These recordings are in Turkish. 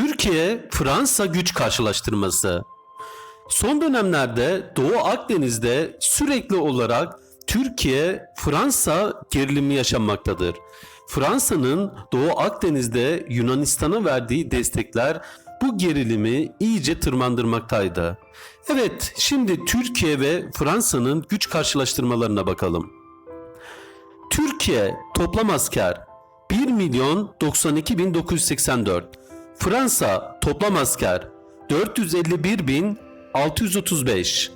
Türkiye-Fransa güç karşılaştırması. Son dönemlerde Doğu Akdeniz'de sürekli olarak Türkiye-Fransa gerilimi yaşanmaktadır. Fransa'nın Doğu Akdeniz'de Yunanistan'a verdiği destekler bu gerilimi iyice tırmandırmaktaydı. Evet, şimdi Türkiye ve Fransa'nın güç karşılaştırmalarına bakalım. Türkiye toplam asker 1 milyon 92 bin 984. Fransa toplam asker 451 bin 635.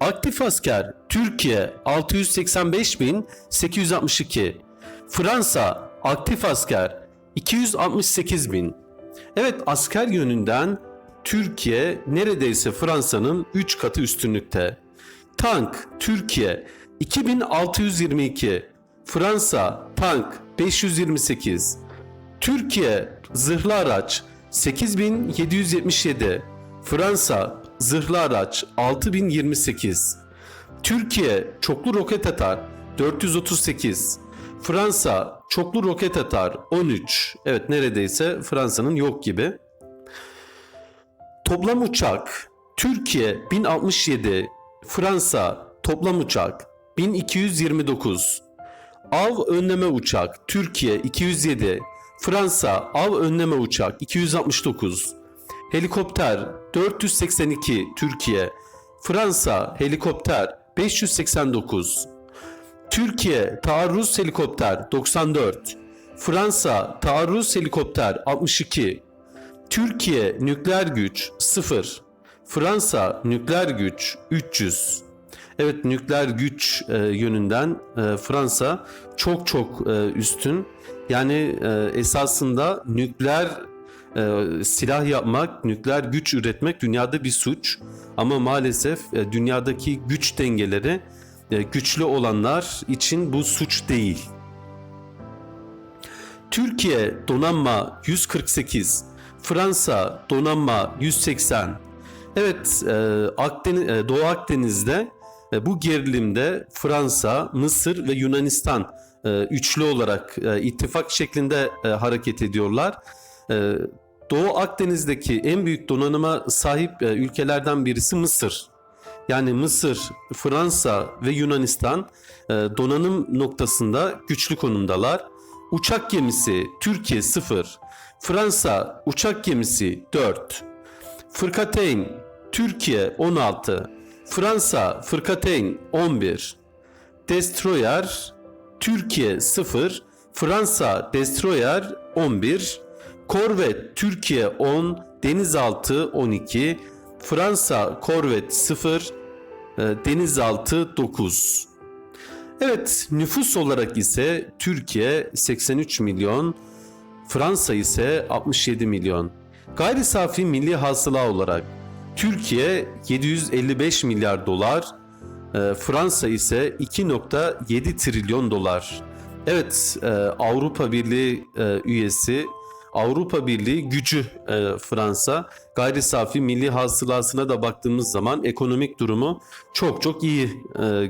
Aktif asker Türkiye 685 bin 862. Fransa aktif asker 268 bin. Evet asker yönünden Türkiye neredeyse Fransa'nın 3 katı üstünlükte. Tank Türkiye 2622, Fransa tank 528, Türkiye zırhlı araç 8777, Fransa zırhlı araç 6028, Türkiye çoklu roket atar 438, Fransa çoklu roket atar 13. Evet neredeyse Fransa'nın yok gibi. Toplam uçak Türkiye 1067, Fransa toplam uçak 1229. Av önleme uçak Türkiye 207, Fransa av önleme uçak 269. Helikopter 482 Türkiye, Fransa helikopter 589. Türkiye taarruz helikopter 94, Fransa taarruz helikopter 62, Türkiye nükleer güç 0. Fransa nükleer güç 300. Evet nükleer güç e, yönünden e, Fransa çok çok e, üstün. Yani e, esasında nükleer e, silah yapmak, nükleer güç üretmek dünyada bir suç. Ama maalesef e, dünyadaki güç dengeleri e, güçlü olanlar için bu suç değil. Türkiye donanma 148, Fransa donanma 180. Evet, e, Akdeniz, e, Doğu Akdeniz'de bu gerilimde Fransa, Mısır ve Yunanistan e, üçlü olarak e, ittifak şeklinde e, hareket ediyorlar. Doğu Akdeniz'deki en büyük donanıma sahip ülkelerden birisi Mısır. Yani Mısır, Fransa ve Yunanistan donanım noktasında güçlü konumdalar. Uçak gemisi Türkiye 0, Fransa uçak gemisi 4, Fırkateyn Türkiye 16, Fransa Fırkateyn 11, Destroyer Türkiye 0, Fransa Destroyer 11, Korvet Türkiye 10, Denizaltı 12, Fransa Korvet 0, e, Denizaltı 9. Evet nüfus olarak ise Türkiye 83 milyon, Fransa ise 67 milyon. Gayri safi milli hasıla olarak Türkiye 755 milyar dolar, e, Fransa ise 2.7 trilyon dolar. Evet e, Avrupa Birliği e, üyesi Avrupa Birliği gücü Fransa. Gayri safi milli hasılasına da baktığımız zaman ekonomik durumu çok çok iyi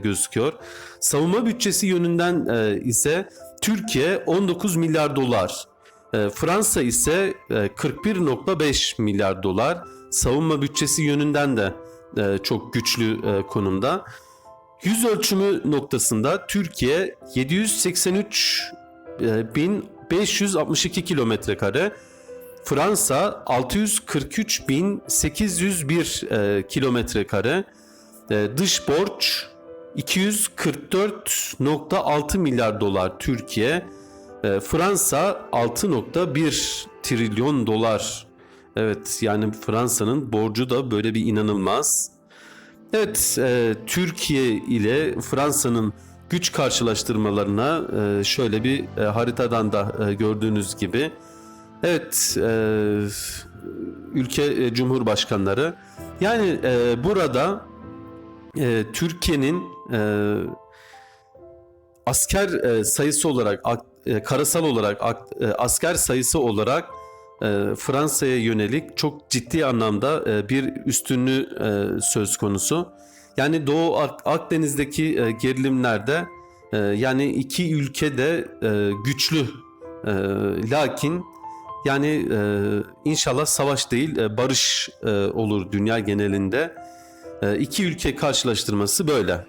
gözüküyor. Savunma bütçesi yönünden ise Türkiye 19 milyar dolar. E, Fransa ise e, 41.5 milyar dolar. Savunma bütçesi yönünden de e, çok güçlü e, konumda. Yüz ölçümü noktasında Türkiye 783 e, bin 562 kilometre kare. Fransa 643.801 e, kilometre kare. E, dış borç 244.6 milyar dolar Türkiye. E, Fransa 6.1 trilyon dolar. Evet yani Fransa'nın borcu da böyle bir inanılmaz. Evet e, Türkiye ile Fransa'nın güç karşılaştırmalarına e, şöyle bir e, haritadan da gördüğünüz gibi evet ülke cumhurbaşkanları yani burada Türkiye'nin asker sayısı olarak ak- e, karasal olarak ak- e, asker sayısı olarak e, Fransa'ya yönelik çok ciddi anlamda e, bir üstünlüğü e, söz konusu. Yani Doğu Ak- Akdeniz'deki e, gerilimlerde e, yani iki ülke de e, güçlü e, lakin Yani e, inşallah savaş değil e, barış e, olur dünya genelinde. E, iki ülke karşılaştırması böyle.